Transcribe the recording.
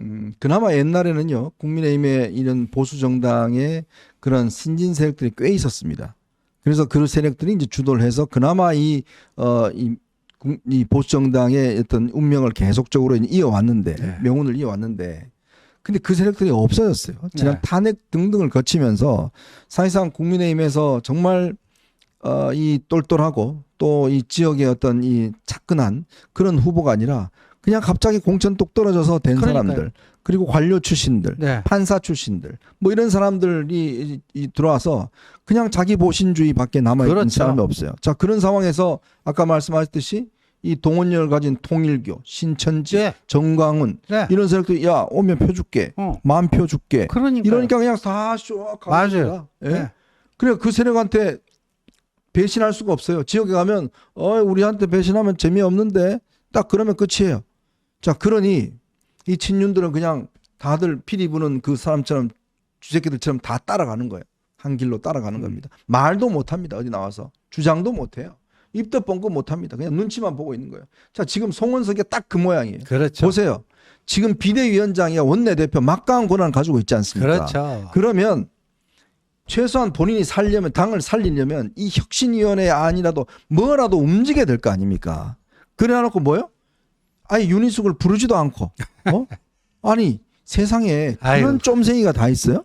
음, 그나마 옛날에는요 국민의힘의 이런 보수 정당의 그런 신진 세력들이 꽤 있었습니다. 그래서 그 세력들이 이제 주도를 해서 그나마 이 어, 이, 국- 이 보수 정당의 어떤 운명을 계속적으로 이어왔는데 네. 명운을 이어왔는데 근데 그 세력들이 없어졌어요. 지난 네. 탄핵 등등을 거치면서 사실상 국민의힘에서 정말 어, 이 똘똘하고 또 이 지역의 어떤 이 차근한 그런 후보가 아니라 그냥 갑자기 공천 똑 떨어져서 된 그러니까요. 사람들 그리고 관료 출신들 네. 판사 출신들 뭐 이런 사람들이 이- 이 들어와서 그냥 자기 보신주의 밖에 남아 있는 그렇죠. 사람이 없어요. 자 그런 상황에서 아까 말씀하셨듯이 이 동원력을 가진 통일교, 신천지, 네. 정광훈 네. 이런 세력들이 야 오면 표 줄게, 어. 만표 줄게. 그러니까. 이러니까 그냥 다 쇼 맞아요. 예? 네. 그래 그 세력한테 배신할 수가 없어요. 지역에 가면 어 우리한테 배신하면 재미없는데 딱 그러면 끝이에요. 자 그러니 이 친윤들은 그냥 다들 피리 부는 그 사람처럼 주새끼들처럼 다 따라가는 거예요. 한 길로 따라가는 음. 겁니다. 말도 못합니다. 어디 나와서 주장도 못해요. 입도 뻥긋 못합니다. 그냥 눈치만 보고 있는 거예요. 자 지금 송원석이 딱 그 모양이에요. 그렇죠. 보세요. 지금 비대위원장이야 원내대표 막강한 권한을 가지고 있지 않습니까? 그렇죠. 그러면 최소한 본인이 살려면 당을 살리려면 이 혁신위원회 안이라도 뭐라도 움직여야 될 거 아닙니까? 그래놓고 뭐요? 아니 윤희숙을 부르지도 않고 어? 아니 세상에 그런 아유. 쫌생이가 다 있어요?